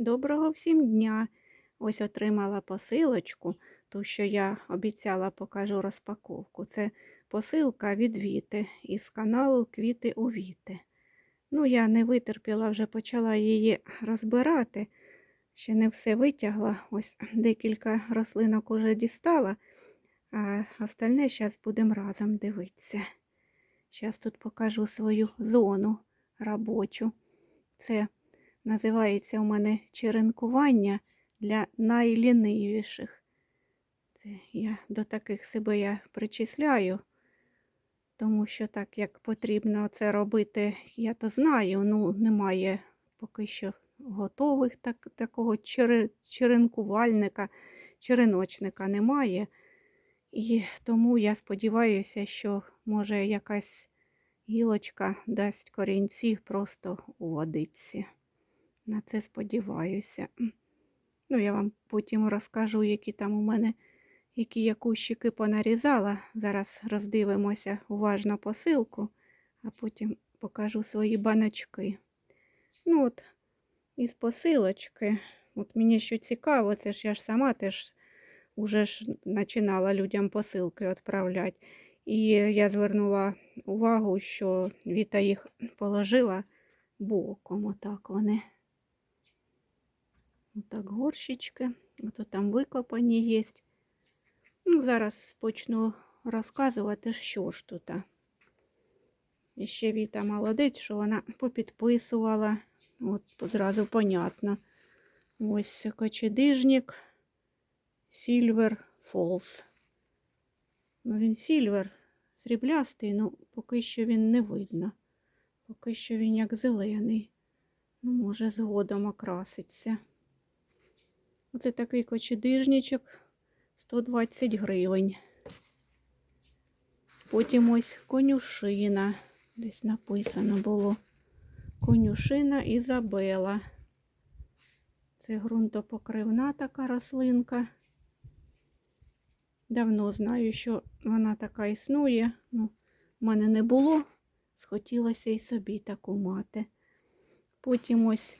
Доброго всім дня! Ось отримала посилочку, ту, що я обіцяла покажу розпаковку. Це посилка від Віти із каналу Квіти у Віти. Ну, я не витерпіла, вже почала її розбирати. Ще не все витягла. Ось декілька рослинок уже дістала, а остальне зараз будемо разом дивитися. Зараз тут покажу свою зону робочу. Це Називається у мене черенкування для найлінивіших. Це я до таких себе я причисляю, тому що так як потрібно це робити, я то знаю, ну немає поки що готових так, такого чере, черенкувальника, череночника немає. І тому я сподіваюся, що може якась гілочка дасть корінці просто у водиці. На це сподіваюся. Ну, я вам потім розкажу, які там у мене, які я кущики понарізала. Зараз роздивимося уважно посилку, а потім покажу свої баночки. Ну, от, із посилочки, от мені що цікаво, це ж я ж сама теж уже ж починала людям посилки відправляти. І я звернула увагу, що Віта їх положила боком, отак вони. Так, горщички. Ото там викопані є. Ну, Зараз почну розказувати, що ж тут. І ще Віта молодець, що вона попідписувала. От зразу понятно. Ось кочедижник Silver Falls. Ну, він сільвер, сріблястий, ну поки що він не видно. Поки що він як зелений. Ну, може, згодом окраситься. Оце такий кочедижничок 120 гривень. Потім ось конюшина. Десь написано було. Конюшина Ізабела. Це ґрунтопокривна така рослинка. Давно знаю, що вона така існує. Ну, в мене не було. Схотілося і собі таку мати. Потім ось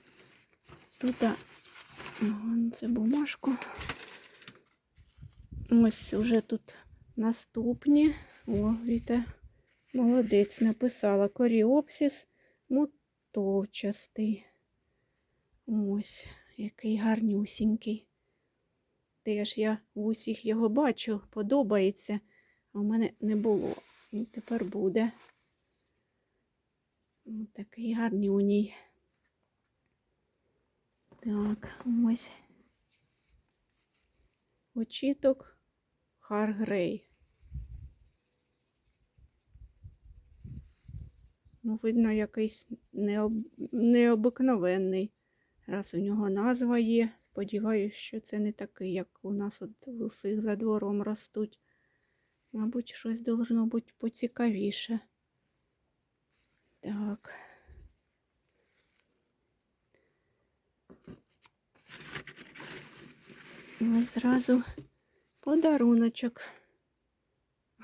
тут це бумажку. Ось уже тут наступні. О, Віта, молодець, написала коріопсис мотовчастий. Ось, який гарнюсінький. Теж я в усіх його бачу, подобається, а в мене не було. І тепер буде. Ось такий гарнюній. Так, ось очіток Харгрей. Ну, видно, якийсь необ... необикновенний. Раз у нього назва є. Сподіваюсь, що це не такий, як у нас от в за двором ростуть. Мабуть, щось должно бути поцікавіше. Так. Ось зразу подаруночок.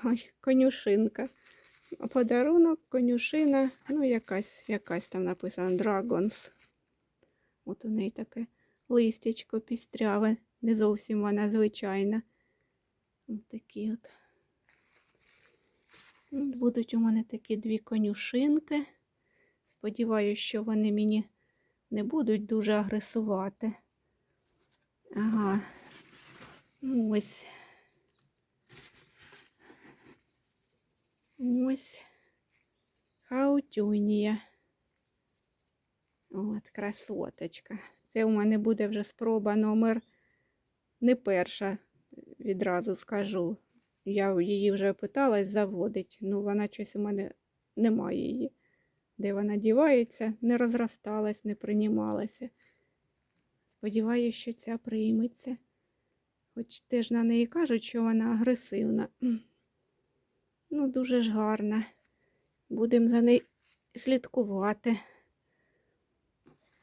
Ой, конюшинка. Подарунок, конюшина, ну, якась якась там написано Dragons. От у неї таке листячко пістряве, не зовсім вона звичайна. Ось такі от. Будуть у мене такі дві конюшинки. Сподіваюсь, що вони мені не будуть дуже агресувати. Ага, Ось. Ось хаутюнія. От, красоточка. Це у мене буде вже спроба номер не перша, відразу скажу. Я її вже питалась заводить, ну вона щось у мене немає її. Де вона дівається, не розросталась, не приймалася. Сподіваюся, що ця прийметься. Хоч теж на неї кажуть, що вона агресивна. Ну, дуже ж гарна. Будемо за нею слідкувати.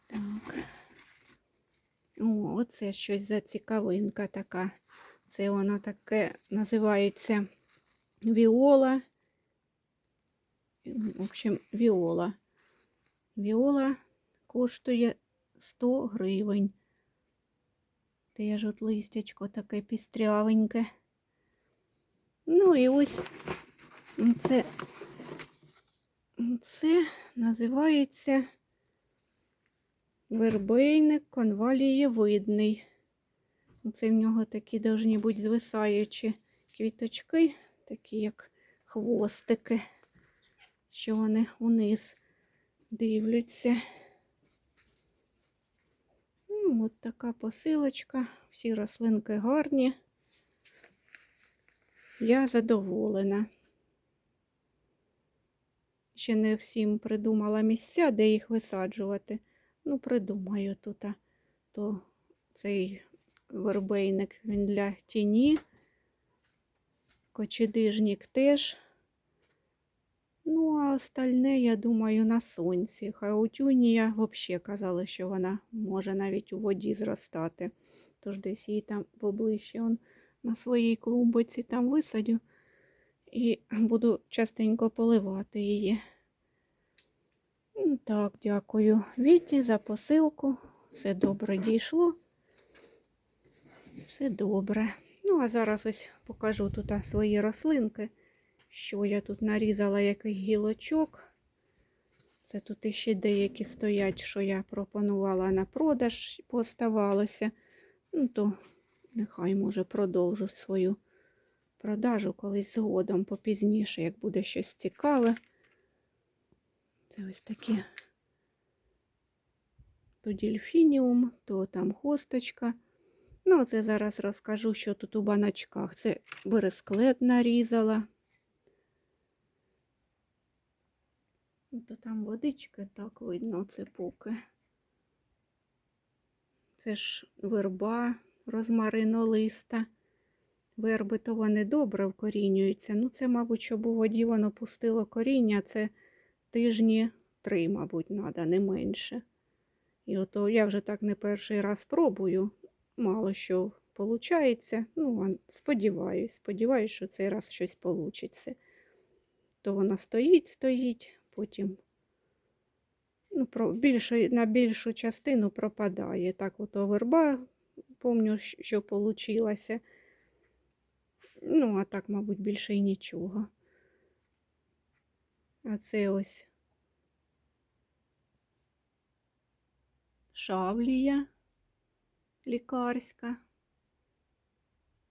Так. О, оце щось за цікавинка така. Це воно таке називається віола. В общем, віола. Віола коштує 100 гривень. Теж от листячко таке пістрявеньке. Ну і ось це, це називається вербейник конвалієвидний. Це в нього такі повинні бути звисаючі квіточки, такі як хвостики, що вони униз дивляться. Ну, от така посилочка. Всі рослинки гарні. Я задоволена. Ще не всім придумала місця, де їх висаджувати. Ну, придумаю тут. То цей вербейник він для тіні. Кочедижник теж. Ну, а остальне, я думаю, на сонці. Хаутюнія взагалі казали, що вона може навіть у воді зростати. Тож десь її там поближче он на своїй клумбиці там висадю і буду частенько поливати її. Ну, Так, дякую Віті за посилку. Все добре дійшло. Все добре. Ну, а зараз ось покажу тут свої рослинки що я тут нарізала який гілочок. Це тут іще деякі стоять, що я пропонувала на продаж, поставалося. Ну, то нехай, може, продовжу свою продажу колись згодом попізніше, як буде щось цікаве. Це ось такі то дельфініум, то там хосточка. Ну, це зараз розкажу, що тут у баночках. Це бересклет нарізала. То там водичка так видно, це поки. Це ж верба розмаринолиста. Верби то вони добре вкорінюються. Ну, це, мабуть, щоб у воді воно пустило коріння, це тижні три, мабуть, треба, не менше. І ото я вже так не перший раз пробую. Мало що виходить. Ну, сподіваюсь, сподіваюсь, що цей раз щось вийде. То вона стоїть, стоїть, потім ну, про, більше, на більшу частину пропадає. Так от верба, помню, що вийшло. Ну, а так, мабуть, більше і нічого. А це ось шавлія лікарська.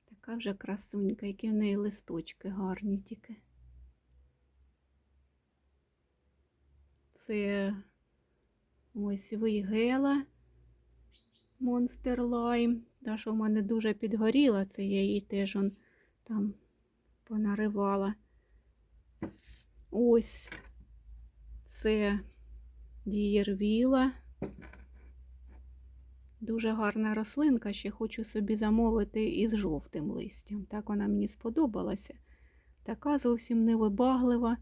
Така вже красунька, які в неї листочки гарні тільки. Це ось вийгела Monster Lime. Та, що в мене дуже підгоріла, це я її теж он там понаривала. Ось це дієрвіла. Дуже гарна рослинка, ще хочу собі замовити із жовтим листям. Так вона мені сподобалася. Така зовсім невибаглива.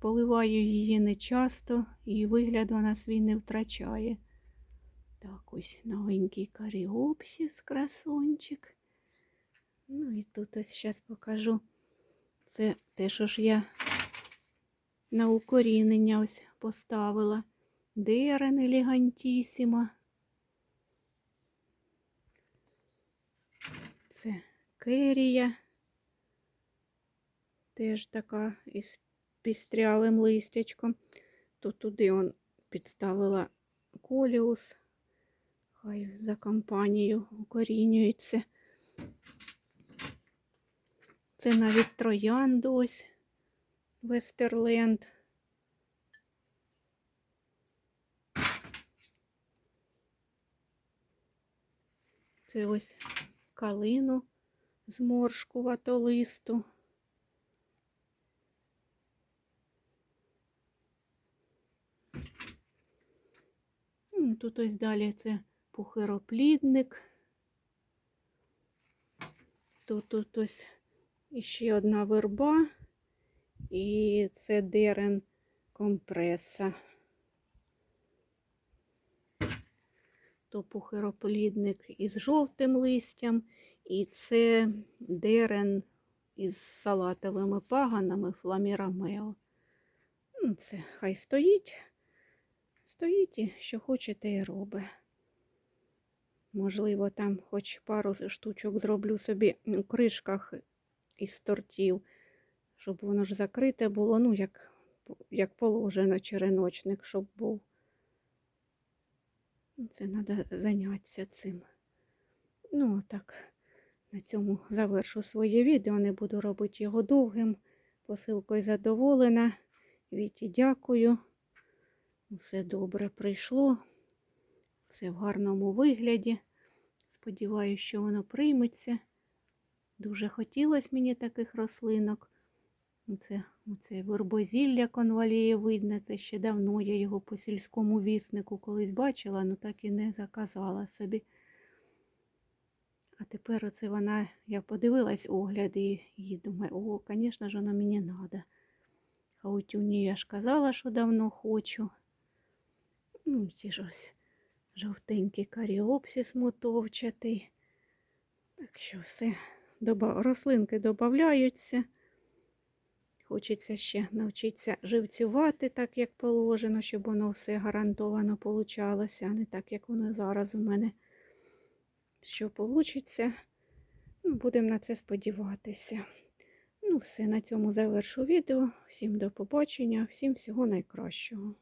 Поливаю її не часто і вигляд вона свій не втрачає. Так, ось новенький каріопсіс, красончик. Ну і тут ось зараз покажу. Це те, що ж я на укорінення ось поставила. Дерен елегантісіма. Це керія. Теж така із пістрявим листячком. То туди он підставила коліус. Хай за компанією укорінюється. Це навіть троянду ось Вестерленд. Це ось калину зморшкувато листу. Тут ось далі це пухироплідник. Тут ось іще одна верба і це дерен компреса. То пухироплідник із жовтим листям, і це дерен із салатовими паганами фламірамео. Ну, це хай стоїть стоїть і що хочете і робить. Можливо, там хоч пару штучок зроблю собі у кришках із тортів, щоб воно ж закрите було, ну, як, як положено, череночник, щоб був. Це треба зайнятися цим. Ну, так, на цьому завершу своє відео. Не буду робити його довгим. Посилкою задоволена. Віті, дякую. Все добре прийшло. Все в гарному вигляді. Сподіваюся, що воно прийметься. Дуже хотілося мені таких рослинок. Оце, оце вербозілля конвалієвидне, це ще давно я його по сільському віснику колись бачила, але так і не заказала собі. А тепер оце вона, я подивилась огляди і думаю, о, звісно ж, воно мені треба. Хаутюні я ж казала, що давно хочу. Ну, ці ж ось жовтенький каріопсис мотовчатий. Так що все, доба... рослинки додаються. Хочеться ще навчитися живцювати так, як положено, щоб воно все гарантовано получалося, а не так, як воно зараз у мене. Що вийде, ну, будемо на це сподіватися. Ну, все, на цьому завершу відео. Всім до побачення, всім всього найкращого.